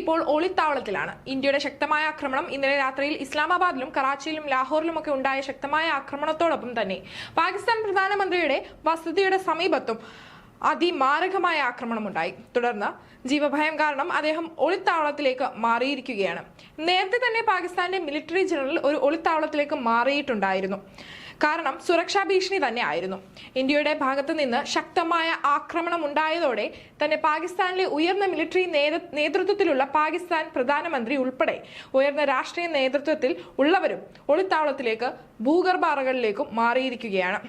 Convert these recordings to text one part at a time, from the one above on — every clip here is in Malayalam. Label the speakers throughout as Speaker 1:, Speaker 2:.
Speaker 1: ഇപ്പോൾ ഒളിത്താവളത്തിലാണ് ഇന്ത്യയുടെ ശക്തമായ ആക്രമണം ഇന്നലെ രാത്രിയിൽ ഇസ്ലാമാബാദിലും കറാച്ചിയിലും ലാഹോറിലുമൊക്കെ ഉണ്ടായ ശക്തമായ ആക്രമണത്തോടൊപ്പം തന്നെ പാകിസ്ഥാൻ പ്രധാനമന്ത്രിയുടെ വസതിയുടെ സമീപത്തും അതിമാരകമായ ആക്രമണമുണ്ടായി. തുടർന്ന് ജീവഭയം കാരണം അദ്ദേഹം ഒളിത്താവളത്തിലേക്ക് മാറിയിരിക്കുകയാണ്. നേരത്തെ തന്നെ പാകിസ്ഥാന്റെ മിലിറ്ററി ജനറൽ ഒരു ഒളിത്താവളത്തിലേക്ക് മാറിയിട്ടുണ്ടായിരുന്നു. കാരണം സുരക്ഷാ ഭീഷണി തന്നെ ആയിരുന്നു ഇന്ത്യയുടെ ഭാഗത്ത് നിന്ന് ശക്തമായ ആക്രമണം ഉണ്ടായതോടെ തന്നെ പാകിസ്ഥാനിലെ ഉയർന്ന മിലിറ്ററി നേതൃത്വത്തിലുള്ള പാകിസ്ഥാൻ പ്രധാനമന്ത്രി ഉൾപ്പെടെ ഉയർന്ന രാഷ്ട്രീയ നേതൃത്വത്തിൽ ഉള്ളവരും ഒളിത്താവളത്തിലേക്ക് ഭൂഗർഭ അറകളിലേക്കും മാറിയിരിക്കുകയാണ്.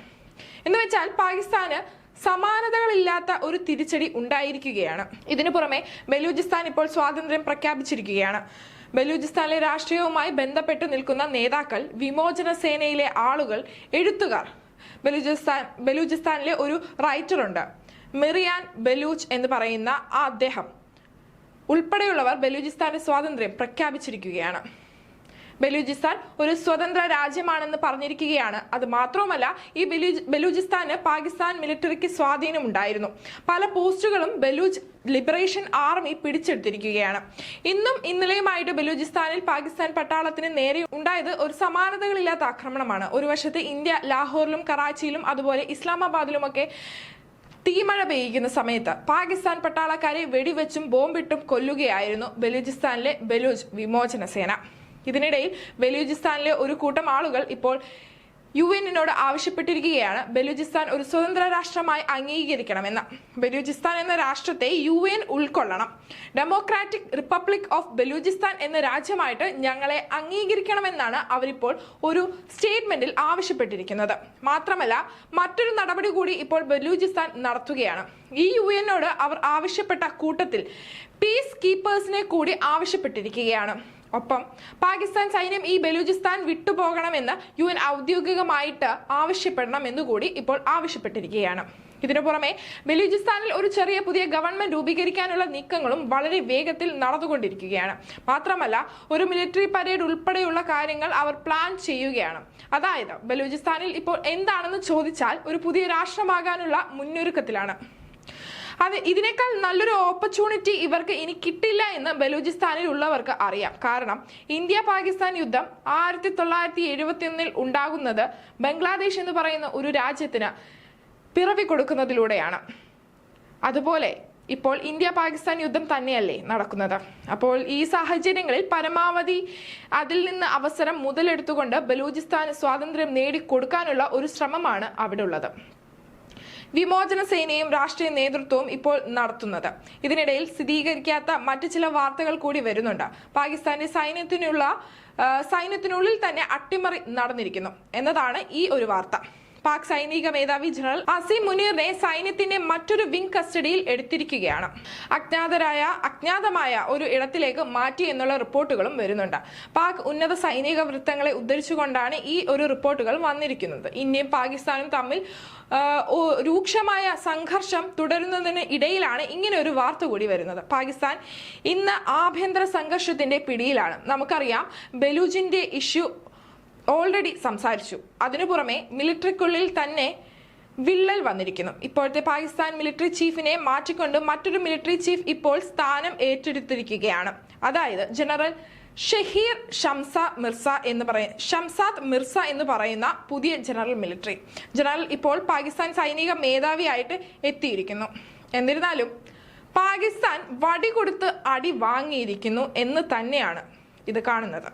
Speaker 1: എന്ന് വെച്ചാൽ പാകിസ്ഥാന് സമാനതകളില്ലാത്ത ഒരു തിരിച്ചടി ഉണ്ടായിരിക്കുകയാണ്. ഇതിനു പുറമെ ബലൂചിസ്ഥാൻ ഇപ്പോൾ സ്വാതന്ത്ര്യം പ്രഖ്യാപിച്ചിരിക്കുകയാണ്. ബലൂചിസ്ഥാനിലെ രാഷ്ട്രീയവുമായി ബന്ധപ്പെട്ട് നിൽക്കുന്ന നേതാക്കൾ വിമോചന സേനയിലെ ആളുകൾ എഴുത്തുകാർ. ബലൂചിസ്ഥാൻ ബലൂചിസ്ഥാനിലെ ഒരു റൈറ്ററുണ്ട് മെറിയാൻ ബലൂച്ച് എന്ന് പറയുന്ന ആ അദ്ദേഹം. ഉൾപ്പെടെയുള്ളവർ ബലൂചിസ്ഥാന്റെ സ്വാതന്ത്ര്യം പ്രഖ്യാപിച്ചിരിക്കുകയാണ്. ബലൂചിസ്ഥാൻ ഒരു സ്വതന്ത്ര രാജ്യമാണെന്ന് പറഞ്ഞിരിക്കുകയാണ്. അത് മാത്രവുമല്ല ഈ ബലൂച് ബലൂചിസ്ഥാന് പാകിസ്ഥാൻ മിലിറ്ററിക്ക് സ്വാധീനമുണ്ടായിരുന്നു. പല പോസ്റ്റുകളും ബലൂച്ച് ലിബറേഷൻ ആർമി പിടിച്ചെടുത്തിരിക്കുകയാണ്. ഇന്നും ഇന്നലെയുമായിട്ട് ബലൂചിസ്ഥാനിൽ പാകിസ്ഥാൻ പട്ടാളത്തിന് നേരെ ഉണ്ടായത് ഒരു സമാനതകളില്ലാത്ത ആക്രമണമാണ്. ഒരു വശത്ത് ഇന്ത്യ ലാഹോറിലും കറാച്ചിയിലും അതുപോലെ ഇസ്ലാമാബാദിലുമൊക്കെ തീമഴ പെയ്യുന്ന സമയത്ത് പാകിസ്ഥാൻ പട്ടാളക്കാരെ വെടിവെച്ചും ബോംബിട്ടും കൊല്ലുകയായിരുന്നു ബലൂചിസ്ഥാനിലെ ബലൂച്ച് വിമോചന സേന ഇതിനിടയിൽ ബലൂചിസ്ഥാനിലെ ഒരു കൂട്ടം ആളുകൾ ഇപ്പോൾ യു എന്നിനോട് ആവശ്യപ്പെട്ടിരിക്കുകയാണ്. ബലൂചിസ്ഥാൻ ഒരു സ്വതന്ത്ര രാഷ്ട്രമായി അംഗീകരിക്കണമെന്ന്. ബലൂചിസ്ഥാൻ എന്ന രാഷ്ട്രത്തെ യു എൻ ഉൾക്കൊള്ളണം. ഡെമോക്രാറ്റിക് റിപ്പബ്ലിക് ഓഫ് ബലൂചിസ്ഥാൻ എന്ന രാജ്യമായിട്ട് ഞങ്ങളെ അംഗീകരിക്കണമെന്നാണ് അവരിപ്പോൾ ഒരു സ്റ്റേറ്റ്മെന്റിൽ ആവശ്യപ്പെട്ടിരിക്കുന്നത്. മാത്രമല്ല മറ്റൊരു നടപടി കൂടി ഇപ്പോൾ ബലൂചിസ്ഥാൻ നടത്തുകയാണ്. ഈ യു എന്നോട് അവർ ആവശ്യപ്പെട്ട കൂട്ടത്തിൽ പീസ് കീപ്പേഴ്സിനെ കൂടി ആവശ്യപ്പെട്ടിരിക്കുകയാണ്. ഒപ്പം പാകിസ്ഥാൻ സൈന്യം ഈ ബലൂചിസ്ഥാൻ വിട്ടുപോകണമെന്ന് യു എൻ ഔദ്യോഗികമായിട്ട് ആവശ്യപ്പെടണം എന്നുകൂടി ഇപ്പോൾ ആവശ്യപ്പെട്ടിരിക്കുകയാണ്. ഇതിനു പുറമെ ബലൂചിസ്ഥാനിൽ ഒരു ചെറിയ പുതിയ ഗവൺമെന്റ് രൂപീകരിക്കാനുള്ള നീക്കങ്ങളും വളരെ വേഗത്തിൽ നടന്നുകൊണ്ടിരിക്കുകയാണ്. മാത്രമല്ല ഒരു മിലിറ്ററി പരേഡ് ഉൾപ്പെടെയുള്ള കാര്യങ്ങൾ അവർ പ്ലാൻ ചെയ്യുകയാണ്. അതായത് ബലൂചിസ്ഥാനിൽ ഇപ്പോൾ എന്താണെന്ന് ചോദിച്ചാൽ ഒരു പുതിയ രാഷ്ട്രമാകാനുള്ള മുന്നൊരുക്കത്തിലാണ്. അത് ഇതിനേക്കാൾ നല്ലൊരു ഓപ്പർച്യൂണിറ്റി ഇവർക്ക് ഇനി കിട്ടില്ല എന്ന് ബലൂചിസ്ഥാനിൽ ഉള്ളവർക്ക് അറിയാം. കാരണം ഇന്ത്യ പാകിസ്ഥാൻ യുദ്ധം ആയിരത്തി തൊള്ളായിരത്തി എഴുപത്തി ഒന്നിൽ ഉണ്ടാകുന്നത് ബംഗ്ലാദേശ് എന്ന് പറയുന്ന ഒരു രാജ്യത്തിന് പിറവി കൊടുക്കുന്നതിലൂടെയാണ്. അതുപോലെ ഇപ്പോൾ ഇന്ത്യ പാകിസ്ഥാൻ യുദ്ധം തന്നെയല്ലേ നടക്കുന്നത്. അപ്പോൾ ഈ സാഹചര്യങ്ങളിൽ പരമാവധി അതിൽ നിന്ന് അവസരം മുതലെടുത്തുകൊണ്ട് ബലൂചിസ്ഥാന് സ്വാതന്ത്ര്യം നേടിക്കൊടുക്കാനുള്ള ഒരു ശ്രമമാണ് അവിടെ ഉള്ളത് വിമോചന സേനയും രാഷ്ട്രീയ നേതൃത്വവും ഇപ്പോൾ നടത്തുന്നത്. ഇതിനിടയിൽ സ്ഥിരീകരിക്കാത്ത മറ്റു ചില വാർത്തകൾ കൂടി വരുന്നുണ്ട്. പാകിസ്ഥാന്റെ സൈന്യത്തിനുള്ള സൈന്യത്തിനുള്ളിൽ തന്നെ അട്ടിമറി നടന്നിരിക്കുന്നു എന്നതാണ് ഈ ഒരു വാർത്ത. പാക് സൈനിക മേധാവി ജനറൽ അസീം മുനീറിനെ സൈന്യത്തിന്റെ മറ്റൊരു വിംഗ് കസ്റ്റഡിയിൽ എടുത്തിരിക്കുകയാണ്. അജ്ഞാതരായ അജ്ഞാതമായ ഒരു ഇടത്തിലേക്ക് മാറ്റി എന്നുള്ള റിപ്പോർട്ടുകളും വരുന്നുണ്ട്. പാക് ഉന്നത സൈനിക വൃത്തങ്ങളെ ഉദ്ധരിച്ചുകൊണ്ടാണ് ഈ ഒരു റിപ്പോർട്ടുകൾ വന്നിരിക്കുന്നത്. ഇന്ത്യയും പാകിസ്ഥാനും തമ്മിൽ രൂക്ഷമായ സംഘർഷം തുടരുന്നതിന് ഇടയിലാണ് ഇങ്ങനെ ഒരു വാർത്ത കൂടി വരുന്നത്. പാകിസ്ഥാൻ ഇന്ന് ആഭ്യന്തര സംഘർഷത്തിന്റെ പിടിയിലാണ്. നമുക്കറിയാം ബലൂജിന്റെ ഇഷ്യൂ ഓൾറെഡി സംസാരിച്ചു. അതിനു പുറമെ മിലിറ്ററിക്കുള്ളിൽ തന്നെ വിള്ളൽ വന്നിരിക്കുന്നു. ഇപ്പോഴത്തെ പാകിസ്ഥാൻ മിലിറ്ററി ചീഫിനെ മാറ്റിക്കൊണ്ട് മറ്റൊരു മിലിറ്ററി ചീഫ് ഇപ്പോൾ സ്ഥാനം ഏറ്റെടുത്തിരിക്കുകയാണ്. അതായത് ജനറൽ ഷഹീർ ഷംസ മിർസ എന്ന് പറയ ഷംസാദ് മിർസ എന്ന് പറയുന്ന പുതിയ ജനറൽ മിലിറ്ററി ജനറൽ ഇപ്പോൾ പാകിസ്ഥാൻ സൈനിക മേധാവിയായിട്ട് എത്തിയിരിക്കുന്നു. എന്നിരുന്നാലും പാകിസ്ഥാൻ വടി കൊടുത്ത് അടി വാങ്ങിയിരിക്കുന്നു എന്ന് തന്നെയാണ് ഇത് കാണുന്നത്.